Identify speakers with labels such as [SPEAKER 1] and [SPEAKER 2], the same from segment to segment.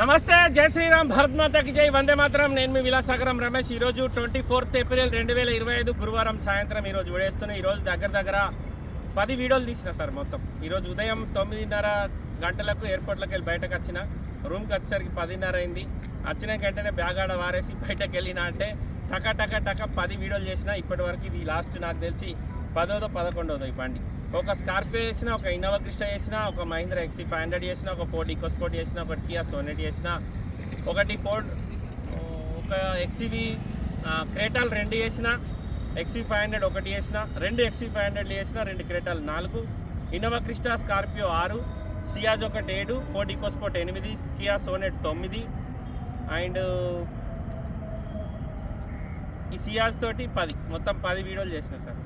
[SPEAKER 1] నమస్తే జై శ్రీరామ్ భారత్ మాతకి జై. వందే మాత్రం. నేను మీ విలాసాగరం రమేష్. ఈరోజు ట్వంటీ ఫోర్త్ ఏప్రిల్ రెండు వేల ఇరవై ఐదు గురువారం సాయంత్రం ఈరోజు విడేస్తున్నా ఈరోజు దగ్గర దగ్గర పది వీడియోలు తీసిన సార్ మొత్తం. ఈరోజు ఉదయం తొమ్మిదిన్నర గంటలకు ఎయిర్పోర్ట్లోకి వెళ్ళి బయటకు వచ్చిన. రూమ్కి వచ్చేసరికి పదిన్నర అయింది. వచ్చిన వెంటనే బ్యాగ్ ఆడ వారేసి బయటకు వెళ్ళిన అంటే టక టక టక పది వీడియోలు చేసిన ఇప్పటి వరకు ఇది లాస్ట్ నాకు తెలిసి పదోదో పదకొండోదో ఈ బండి. ఒక స్కార్పియో చేసిన ఒక ఇన్నోవా క్రిస్టా చేసిన ఒక మహీంద్ర ఎక్సీ ఫైవ్ హండ్రెడ్ చేసిన ఒక ఫోర్డ్ ఈకో స్పోర్ట్ చేసిన ఒకటి కియా సోనెట్ చేసిన ఒకటి ఫోర్డ్ ఒక ఎక్సీవి క్రేటాలు రెండు చేసిన ఎక్సీ ఫైవ్ హండ్రెడ్ ఒకటి చేసిన రెండు ఎక్సీ ఫైవ్ హండ్రెడ్ చేసిన రెండు క్రేటాలు నాలుగు. ఇన్నోవా క్రిస్టా స్కార్పియో ఆరు సియాజ్ ఒకటి ఏడు ఫోర్డ్ ఈకో స్పోర్ట్ ఎనిమిది కియా సోనెట్ తొమ్మిది. అండ్ ఈ సియాజ్ తోటి పది మొత్తం పది వీడియోలు చేసిన సార్.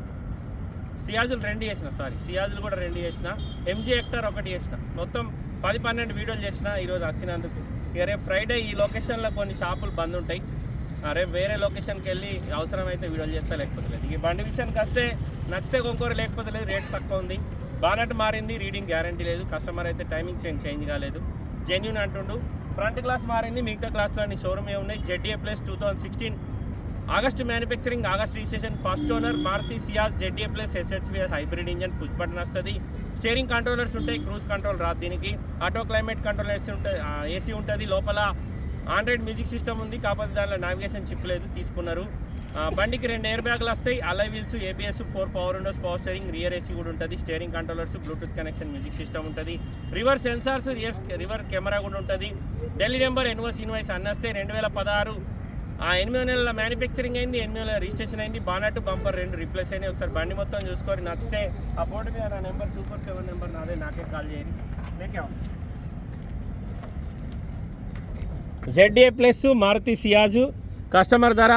[SPEAKER 1] సియాజులు రెండు చేసిన సారీ సియాజులు కూడా రెండు చేసిన ఎంజీ హెక్టర్ ఒకటి చేసిన. మొత్తం పది పన్నెండు వీడియోలు చేసిన ఈరోజు వచ్చినందుకు. ఇక రేపు ఫ్రైడే ఈ లొకేషన్లో కొన్ని షాపులు బంద్ ఉంటాయి. రేపు వేరే లొకేషన్కి వెళ్ళి అవసరమైతే వీడియోలు చేస్తే లేకపోతే లేదు. ఈ బండి విషయానికి వస్తే నచ్చితే కొనుక్కోరు లేకపోతే లేదు రేట్ తక్కువ ఉంది. బానట్ మారింది రీడింగ్ గ్యారంటీ లేదు. కస్టమర్ అయితే టైమింగ్ చేంజ్ చేంజ్ కాలేదు. జెన్యున్ అంటుండు ఫ్రంట్ గ్లాస్ మారింది మిగతా గ్లాస్లో అన్ని షోరూమే ఉన్నాయి. ZA plus two thousand sixteen August manufacturing August registration first owner Maruti Ciaz ZA plus SHVS hybrid engine push button వస్తుంది. స్టీరింగ్ కంట్రోలర్స్ ఉంటాయి క్రూజ్ కంట్రోల్ రాదు దీనికి. ఆటో క్లైమేట్ కంట్రోలర్స్ ఉంటాయి ఏసీ ఉంటుంది. లోపల ఆండ్రాయిడ్ మ్యూజిక్ సిస్టమ్ ఉంది కాకపోతే దానిలో నావిగేషన్ చిప్ లేదు తీసుకున్నారు. బండికి రెండు ఎయిర్ బ్యాగ్లు వస్తాయి. Alloy wheels ABS four power windows power steering rear AC కూడా ఉంటుంది. Steering controllers Bluetooth connection music system ఉంటుంది. Reverse sensors rear reverse camera కూడా ఉంటుంది. ఢిల్లీ నెంబర్ ఎన్వస్ ఇన్వాయిస్ అన్నస్తే రెండు వేల పదహారు ఆ ఎనిమిది నెలల మ్యానుఫ్యాక్చరింగ్ అయింది ఎనిమిది నెలల రిజిస్ట్రేషన్ అయింది. బానట్ బంపర్ రెండు రిప్లేస్ అయినాయి. ఒకసారి బండి మొత్తం చూసుకొని నచ్చితే ఆ బోర్డు మీద నా number two four seven number నాదే నాకే కాల్ చేయండి లేకే ZA plus Maruti Ciaz. Customer ధర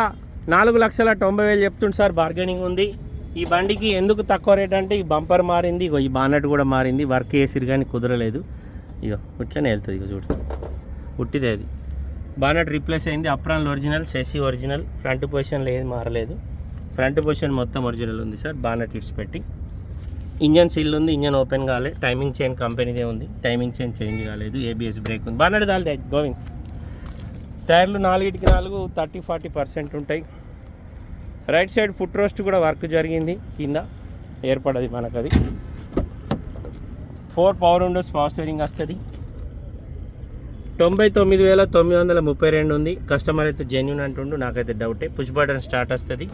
[SPEAKER 1] నాలుగు లక్షల తొంభై వేలు చెప్తుండు సార్ బార్గెనింగ్ ఉంది. ఈ బండికి ఎందుకు తక్కువ రేట్ అంటే ఈ బంపర్ మారింది ఇగో ఈ బానట్ కూడా మారింది వర్క్ చేసిరు కానీ కుదరలేదు. ఇగో ఇట్లనే వెళ్తుంది ఇగో చూడు. పుట్టిదే అది. బానట్ రీప్లేస్ అయింది. అప్రాన్ ఒరిజినల్ సెసీ ఒరిజినల్ ఫ్రంట్ పొజిషన్లో ఏది మారలేదు. ఫ్రంట్ పొజిషన్ మొత్తం ఒరిజినల్ ఉంది సార్. బానట్ ఇట్స్ పెట్టి. ఇంజన్ సీల్ ఉంది. ఇంజన్ ఓపెన్ కాలే. టైమింగ్ చైన్ కంపెనీదే ఉంది. టైమింగ్ చైన్ చేంజ్ కాలేదు. ఏబిఎస్ బ్రేక్ ఉంది. బానట్ దాల్దే గోవింగ్ టైర్లు నాలుగిటికి నాలుగు థర్టీ ఫార్టీ పర్సెంట్ ఉంటాయి. రైట్ సైడ్ ఫుట్ రోస్ట్ కూడా వర్క్ జరిగింది. కింద ఏర్పడది మనకు అది four power windows power steering వస్తుంది. తొంభై తొమ్మిది వేల తొమ్మిది వందల ముప్పై రెండు ఉంది. కస్టమర్ అయితే జెన్యున్ అంటుండు నాకైతే డౌటే పుష్ బటన్ స్టార్ట్ వస్తుంది.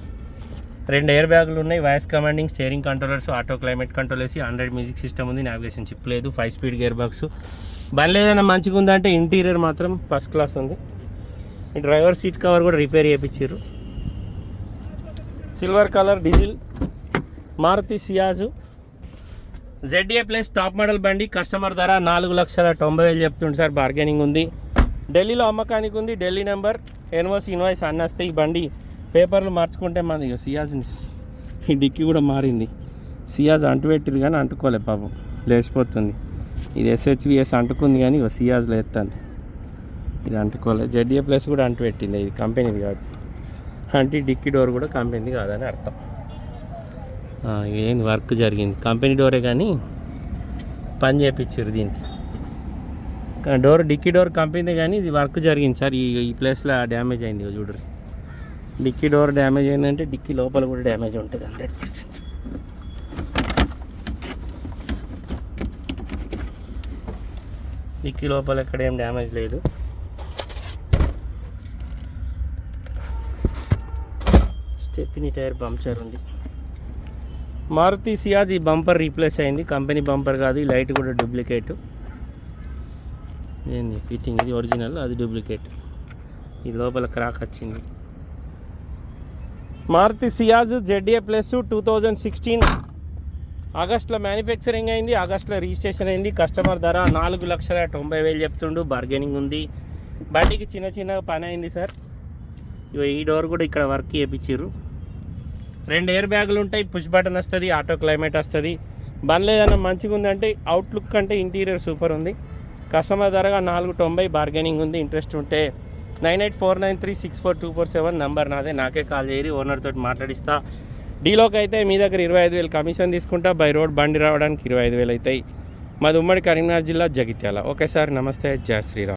[SPEAKER 1] రెండు ఎయిర్ బ్యాగులు ఉన్నాయి voice commanding steering controllers auto climate control వేసి ఆండ్రాయిడ్ మ్యూజిక్ సిస్టమ్ ఉంది నావిగేషన్ చిప్ లేదు ఫైవ్ స్పీడ్ గేర్ బాక్స్ బండి ఏదైనా మంచిగా ఉందంటే ఇంటీరియర్ మాత్రం ఫస్ట్ క్లాస్ ఉంది. ఈ డ్రైవర్ సీట్ కవర్ కూడా రిపేర్ చేయించారు silver colour diesel Maruti Ciaz. ZA plus top model బండి కస్టమర్ ధర నాలుగు లక్షల తొంభై వేలు చెప్తుంటే సార్ బార్గెనింగ్ ఉంది. ఢిల్లీలో అమ్మకానికి ఉంది ఢిల్లీ నెంబర్ ఎన్వోస్ ఇన్వాయిస్ అన్నస్తే ఈ బండి పేపర్లు మార్చుకుంటే మనది ఇక సియాజ్ ఈ డిక్కీ కూడా మారింది. సియాజ్ అంటుపెట్టిరు కానీ అంటుకోలే పాపం లేచిపోతుంది. ఇది ఎస్హెచ్విఎస్ అంటుకుంది కానీ ఇక సియాజ్లో లేస్తుంది ఇది అంటుకోలేదు జెడ్ఏ ప్లస్ కూడా అంటుపెట్టింది ఇది కంపెనీది కాదు అంటే డిక్కీ డోర్ కూడా కంపెనీది కాదని అర్థం. ఏం ఏంది వర్క్ జరిగింది. కంపెనీ డోరే కానీ పని చేయించారు దీనికి. డోర్ డిక్కీ డోర్ కంపెనీ కానీ ఇది వర్క్ జరిగింది సార్. ఈ ఈ ప్లేస్లో డ్యామేజ్ అయింది చూడరు డిక్కీ డోర్ డ్యామేజ్ అయిందంటే డిక్కీ లోపల కూడా డ్యామేజ్ ఉంటుంది హండ్రెడ్ పర్సెంట్. డిక్కీ లోపల ఎక్కడ ఏం డ్యామేజ్ లేదు. స్టెప్పిని టైర్ పంక్చర్ ఉంది. మారుతి సియాజ్ ఈ బంపర్ రీప్లేస్ అయింది. కంపెనీ బంపర్ కాదు ఈ లైట్ కూడా డూప్లికేట్. ఏంది ఫిట్టింగ్ ఇది? ఒరిజినల్ అది డూప్లికేట్. ఈ లోపల క్రాక్ వచ్చింది. Maruti Ciaz ZA plus two thousand sixteen. ఆగస్ట్లో మ్యానుఫ్యాక్చరింగ్ అయింది ఆగస్ట్లో రిజిస్ట్రేషన్ అయింది. కస్టమర్ ధర నాలుగు లక్షల తొంభై వేలు చెప్తుండు బార్గెనింగ్ ఉంది. బండికి చిన్న చిన్న పని అయింది సార్. ఇగో ఈ డోర్ కూడా ఇక్కడ వర్క్ చేయించారు రెండు ఎయిర్ బ్యాగులు ఉంటాయి పుష్ బటన్ వస్తుంది ఆటో క్లైమేట్ వస్తుంది. బండ్లు ఏదైనా మంచిగా ఉందంటే అవుట్లుక్ అంటే ఇంటీరియర్ సూపర్ ఉంది. కస్టమర్ ధరగా నాలుగు తొంభై బార్గెనింగ్ ఉంది ఇంట్రెస్ట్ ఉంటే nine eight four nine three six four two four seven number నాదే నాకే కాల్ చేయరు ఓనర్ తోటి మాట్లాడిస్తా. డీలోకి అయితే మీ దగ్గర ఇరవై ఐదు వేలు కమిషన్ తీసుకుంటా బై రోడ్ బండి రావడానికి ఇరవై ఐదు వేలు అవుతాయి. మాది ఉమ్మడి కరీంనగర్ జిల్లా జగిత్యాల. ఓకే సార్ నమస్తే జయ శ్రీరామ్.